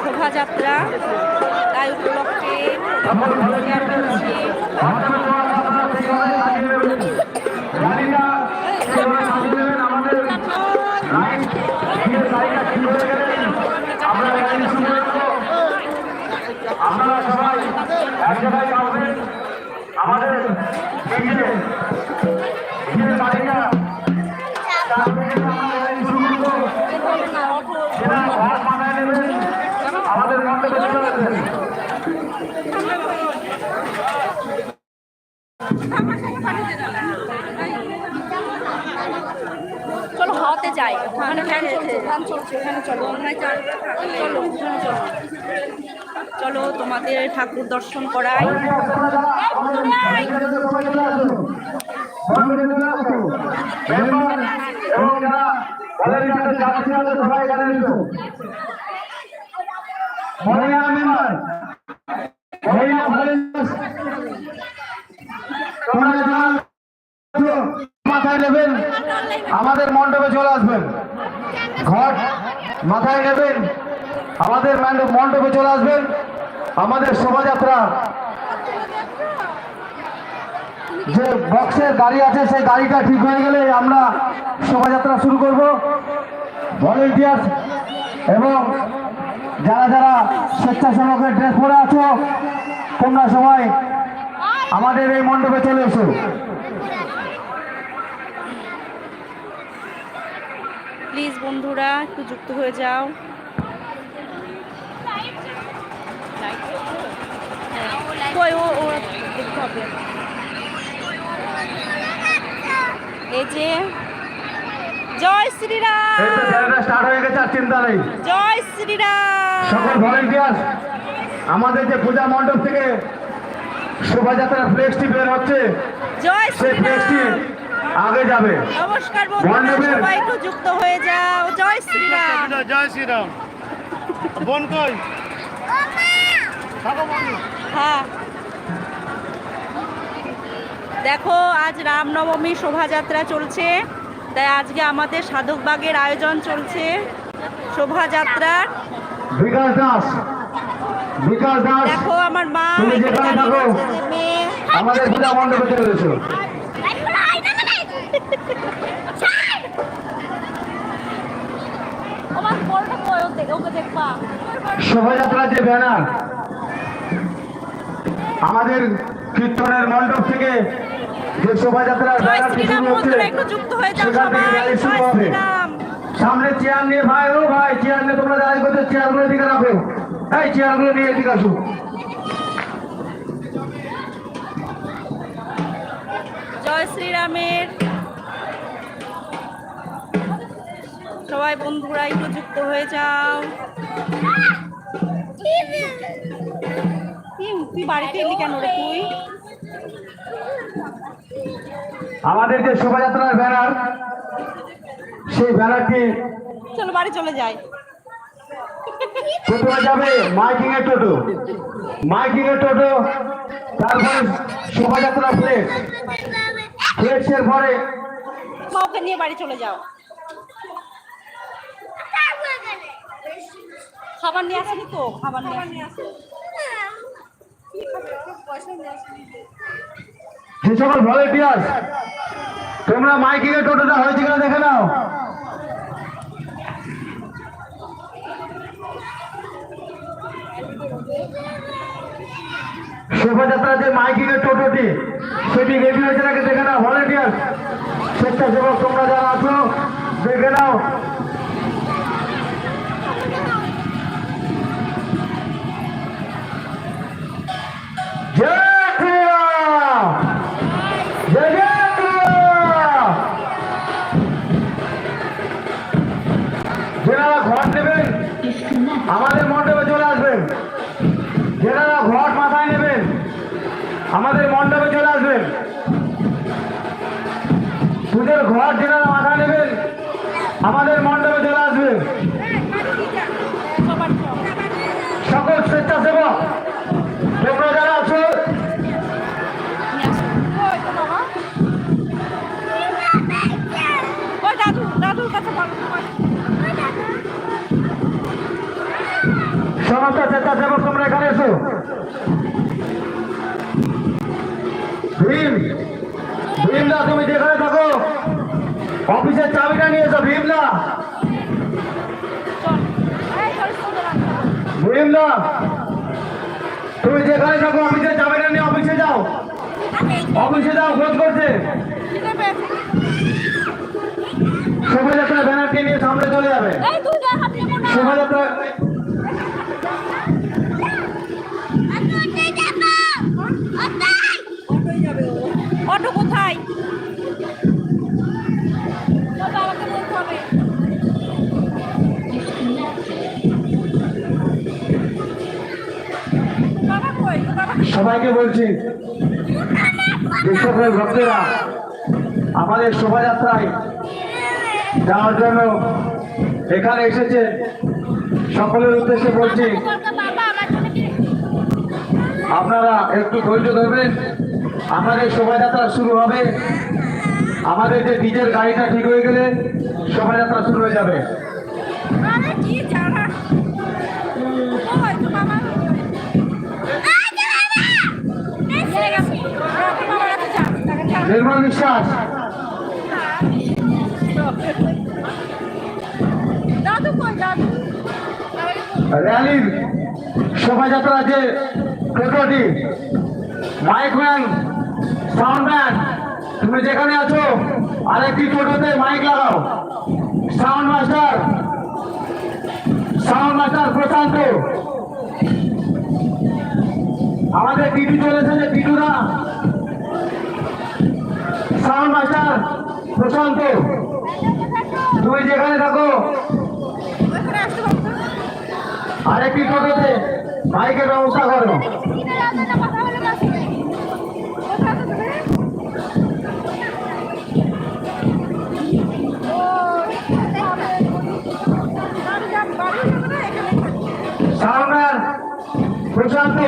শোভাযাত্রা তাই উপলক্ষে আপনারা সবাই এক জায়গায় আসবেন আমাদের এগিয়ে এগিয়ে তালিকা তার থেকে আমরা লাইন শুরু করব। সেটা ঘর মাথায় নেবেন আমাদের মণ্ডপে চলে হাওয়াতে যাই। ওখানে ফ্যান চলছে ফ্যান চলছে ওখানে চলো। চলো ওখানে চলো। চলো তোমাদের ঠাকুর দর্শন করাই। এবং যারা ভলেন্টিয়ার যাচ্ছি আছে সবাই এখানে এসো মাথায় নেবেন। আমাদের মণ্ডপে চলে আসবেন। ঘট মাথায় নেবেন। আমাদের মণ্ডপে চলে আসবেন। আমাদের শোভাযাত্রা। যে বক্সের গাড়ি আছে, সেই গাড়িটা ঠিক হয়ে গেলে আমরা শোভাযাত্রা শুরু করব। ভলেন্টিয়ার এবং যারা যারা স্বেচ্ছাসেবকের ড্রেস পরে আছো তোমরা সবাই আমাদের এই মণ্ডপে চলে এসো। প্লিজ বন্ধুরা একটু যুক্ত হয়ে যাও। এই যে জয় শ্রীরাম! স্টার্ট হয়ে গেছে আর চিন্তা নেই। জয় শ্রীরাম! সকল ভলেন্টিয়ার আমাদের যে পূজা মণ্ডপ থেকে শোভাযাত্রার ফ্লেক্সটি বের হচ্ছে সেই ফ্লেক্সটি আগে যাবে। নমস্কার বন্ধুরা সবাই একটু যুক্ত হয়ে যাও। জয় শ্রীরাম। জয় শ্রীরাম। বোন কই? হ্যাঁ। দেখো আজ রামনবমী শোভাযাত্রা চলছে। তাই আজকে আমাদের সাধকবাগের আয়োজন চলছে। শোভাযাত্রার বিকাশ দাস বিকাশ দাস দেখো আমার মা তুমি যেখানে থাকো। যে আমাদের পূজা মণ্ডপে চলে এসো। শোভাযাত্রার যে ব্যানার আমাদের কীর্তনের মণ্ডপ থেকে যে শোভাযাত্রার ব্যানারটি শুরু হচ্ছে হয়ে সেখান থেকে শুরু হবে। সামনে চেয়ার নিয়ে ভাই ও ভাই চেয়ার নিয়ে তোমরা দাঁড়িয়ে করছ চেয়ারগুলো এদিকে রাখো। এই চেয়ারগুলো নিয়ে এদিকে আসো। জয় শ্রীরামের। সবাই বন্ধুরা একটু যুক্ত হয়ে যাও। তুই বাড়িতে এলি কেন রে তুই? আমাদের যে শোভাযাত্রার ব্যানার সেই ব্যানারটি চলো বাড়ি চলে যাই। প্রথমে যাবে মাইকিং এর টোটো। মাইকিং এর টোটো তারপরে শোভাযাত্রা ফ্লেক্স ফ্লেক্সের পরে মা ওকে নিয়ে বাড়ি চলে যাও। খাবার নিয়ে আসেনি তো? খাবার নিয়ে আসেনি। যে সকল ভলেন্টিয়ার তোমরা মাইকিং এর টোটোটা হয়েছে কিনা দেখে নাও। শোভাযাত্রার যে মাইকিং এর টোটোটি, সেটি রেডি হয়েছে নাকি দেখে নাও ভলেন্টিয়ার স্বেচ্ছাসেবক, তোমরা যারা আছো, দেখে নাও। আমাদের মণ্ডপে চলে আসবেন। আমাদের মণ্ডপে চলে আসবেন। পুজোর ঘর যেনারা মাথা নেবেন আমাদের মণ্ডপে চলে আসবেন। সকল স্বেচ্ছাসেবক সমস্ত যারা সেব স্বেচ্ছাসেবক ভীমদা তুমি যেখানে থাকো অফিসের চাবিটা নিয়ে এসো ভীমদা ভীমদা তুমি যেখানে থাকো অফিসের চাবিটা নিয়ে অফিসে যাও। অফিসে যাও খোঁজ করছে। শোভাযাত্রা ব্যানারকে নিয়ে সামনে চলে যাবে। শোভাযাত্রা অটো কোথায়? বলতে হবে। সবাইকে বলছি বিশ্বকরের ভক্তেরা আমাদের শোভাযাত্রায় যাওয়ার জন্য এখানে এসেছে। সকলের উদ্দেশ্যে বলছি আপনারা একটু ধৈর্য ধরবেন। আমাদের শোভাযাত্রা শুরু হবে। আমাদের যে ডিজের গাড়িটা ঠিক হয়ে গেলে শোভাযাত্রা শুরু হয়ে যাবে। নির্মল বিশ্বাস। র্যালির শোভাযাত্রা যে টোটোটি মাইকম্যান সাউন্ডম্যান তুমি যেখানে আছো, আরেকটি টোটোতে মাইক লাগাও। Sound master sound master Prashanta. আমাদের টিটু চলেছে যে টিটুরা সাউন্ড মাস্টার প্রশান্ত। তুমি যেখানে থাকো, আরেকটি টোটোতে মাইকের ব্যবস্থা করো। প্রশান্ত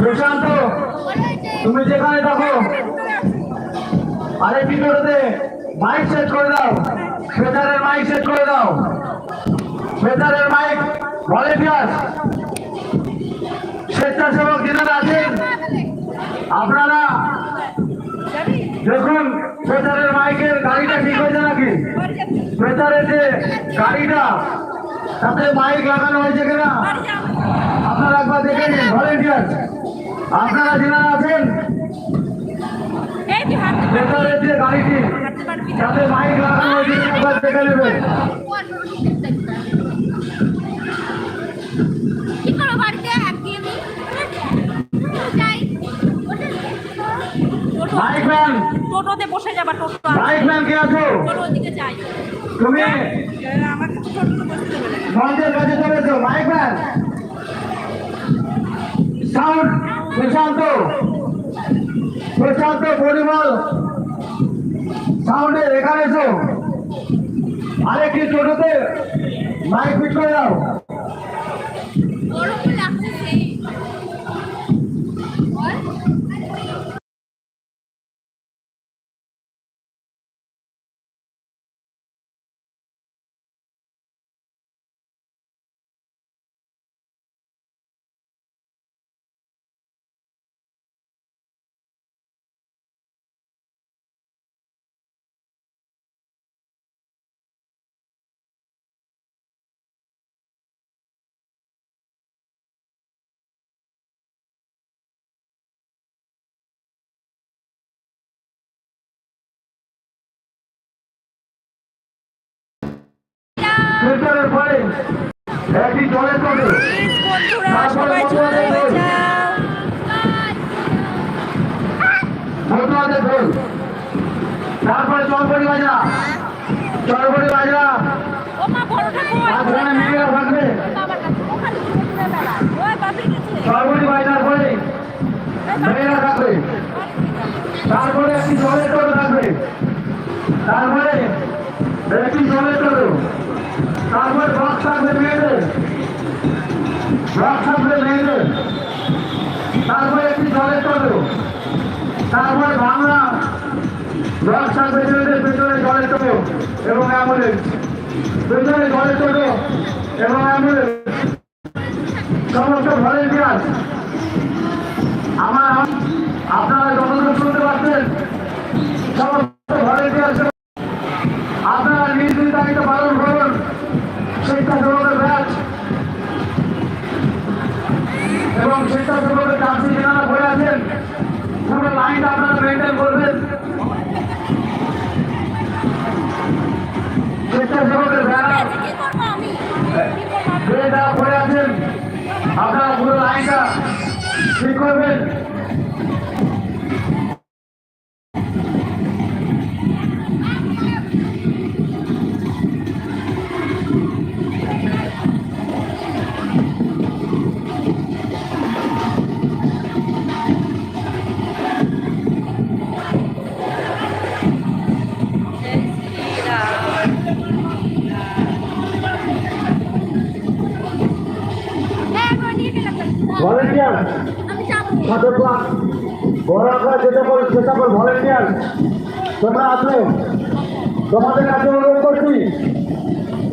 প্রশান্ত, তুমি যেখানে থাকো। আছে আরেকটি মাইক সেট করে দাও। বেতারের মাইক সেট করে দাও। বেতারের মাইক ভলেন্টিয়ার স্বেচ্ছাসেবক যেনারা আছেন, আপনারা দেখুন বেতারের মাইকের গাড়িটা ঠিক হয়েছে নাকি? বাড়ি যে গাড়িটা, তাতে মাইক লাগানো হয়েছে কিনা? আপনারা একবার দেখে নিন ভলেন্টিয়ার আপনারা যেনারা আছেন যে গাড়িটি তাতে মাইক লাগানো হয়েছে একবার দেখে নেবেন। মাইক টোটোতে বসে যাবা টোটো মাইক ম্যান কে আছো টোটোর দিকে যাই তুমি আমাকে টোটোতে কাছে মাইক সাউন্ড প্রশান্ত প্রশান্ত পরিমল। সাউন্ডে এখানে এসো। আরেকটি টোটোতে মাইক ফিট করে দাও। ফিল্টারের পরে একটি জলের তারপরে চলপড়ি বাজরা বাজরা থাকবে বাজরার পরে মেয়েরা থাকবে। তারপরে একটি জলের টোটো থাকবে। তারপরে একটি জলের টোটো। তারপরে বক্স থাকবে মেয়েদের। বক্স থাকবে মেয়েদের। তারপরে একটি জলের টোটো তারপরে বাংলা। বক্স থাকবে মেয়েদের পেছনে জলের টোটো এবং অ্যাম্বুলেন্স। পেছনে জলের টোটো এবং অ্যাম্বুলেন্স। সমস্ত ভলেন্টিয়ার। আমার আপনারা যখন এবং স্বেচ্ছাসেবকের চাষি যেনারা বয়ে আছেন, পুরো লাইনটা আপনারা মেনটেন করবেন। স্বেচ্ছাসেবকের ব্যানার যারা পড়ে আছেন, আপনারা পুরো লাইনটা ঠিক করবেন। তোমরা আছো? তোমাদের কাছে অনুরোধ করছি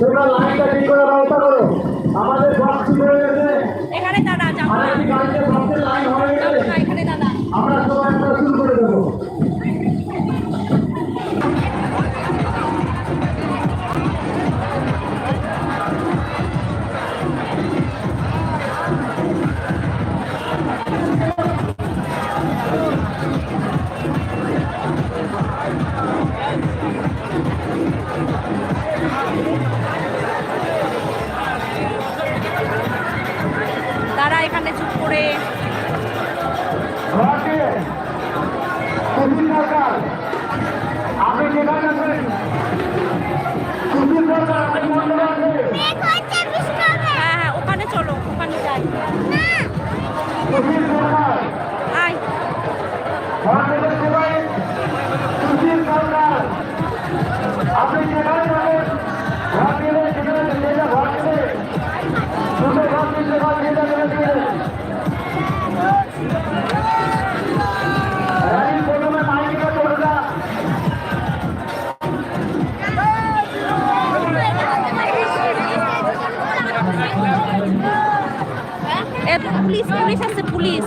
তোমরা লাইনটা ঠিক করার ব্যবস্থা করো। আমাদের বক্স ঠিক হয়ে গেছে। এখানে দাঁড়া আমরা সবাই পুলিশ পুলিশ আছে পুলিশ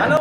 হ্যালো